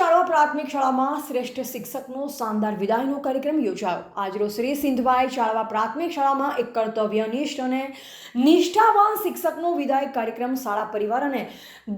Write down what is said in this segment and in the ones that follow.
ચાળવા પ્રાથમિક શાળામાં શ્રેષ્ઠ શિક્ષકનો શાનદાર વિદાયનો કાર્યક્રમ યોજાયો. આજરોજ શ્રી સિંધવાઈ શાળા પ્રાથમિક શાળામાં એક કર્તવ્યનિષ્ઠ અને નિષ્ઠાવાન શિક્ષકનો વિદાય કાર્યક્રમ શાળા પરિવાર અને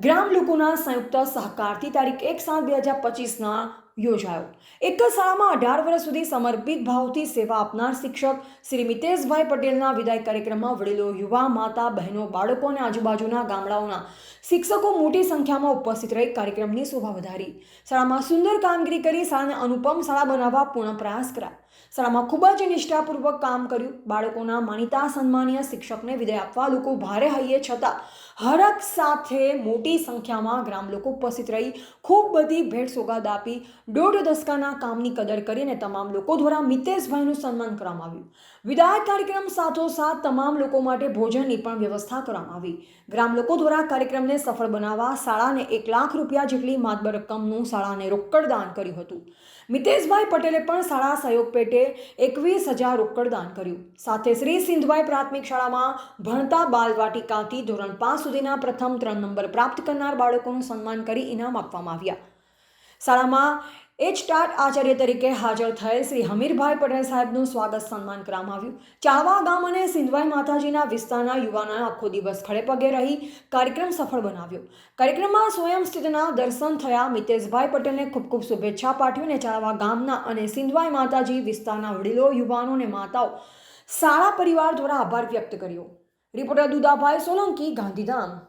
ગ્રામ લોકોના સંયુક્ત સહકારથી તારીખ એક સાત બે હજાર પચીસના યોજાયો. એક જ શાળામાં અઢાર વર્ષ સુધી સમર્પિત ભાવથી સેવા આપનાર શિક્ષક શ્રી મિતેશભાઈ પટેલના વિદાય કાર્યક્રમમાં વડીલો, યુવા, માતા, બહેનો, બાળકો અને આજુબાજુના ગામડાઓના શિક્ષકો મોટી સંખ્યામાં ઉપસ્થિત રહી કાર્યક્રમની શોભા વધારી. શાળામાં સુંદર કામગીરી કરી શાળાને અનુપમ શાળા બનાવવા પૂર્ણ પ્રયાસ કર્યા. શાળામાં ખૂબ જ નિષ્ઠાપૂર્વક કામ કર્યું. બાળકોના માનીતા, સન્માનીય શિક્ષકને વિદાય આપવા લોકો ભારે હૈયે છતાં હરખ સાથે મોટી સંખ્યામાં ગ્રામ લોકો ઉપસ્થિત રહી, ખૂબ બધી ભેટ સોગાદ આપી, દોઢ દસકાના કામની કદર કરીને તમામ લોકો દ્વારા મિતેશભાઈનું સન્માન કરવામાં આવ્યું. વિદાય કાર્યક્રમ સાથોસાથ તમામ લોકો માટે ભોજનની પણ વ્યવસ્થા કરવામાં આવી. ગ્રામ લોકો દ્વારા કાર્યક્રમને સફળ બનાવવા શાળાને એક લાખ રૂપિયા જેટલી માતબર રકમનું શાળાને રોકડ દાન કર્યું હતું. મિતેશભાઈ પટેલે પણ શાળા સહયોગ પેટે એકવીસ હજાર રોકડ દાન કર્યું. સાથે શ્રી સિંધભાઈ પ્રાથમિક શાળામાં ભણતા બાલવાટિકાથી ધોરણ પાંચ સુધીના પ્રથમ ત્રણ નંબર પ્રાપ્ત કરનાર બાળકોનું સન્માન કરી ઇનામ આપવામાં આવ્યા. શાળામાં એચ ટાટ આચાર્ય તરીકે હાજર થયેલ શ્રી હમીરભાઈ પટેલ સાહેબનું સ્વાગત સન્માન કરવામાં આવ્યું. ચાવા ગામ અને સિંધવાઈ માતાજીના વિસ્તારના યુવાનોએ આખો દિવસ ખડે પગે રહી કાર્યક્રમ સફળ બનાવ્યો. કાર્યક્રમમાં સ્વયં સ્થિતના દર્શન થયા. મિતેશભાઈ પટેલને ખૂબ ખૂબ શુભેચ્છા પાઠવી અને ચાવા ગામના અને સિંધવાઈ માતાજી વિસ્તારના વડીલો, યુવાનો અને માતાઓ શાળા પરિવાર દ્વારા આભાર વ્યક્ત કર્યો. રિપોર્ટર દુદાભાઈ સોલંકી, ગાંધીધામ.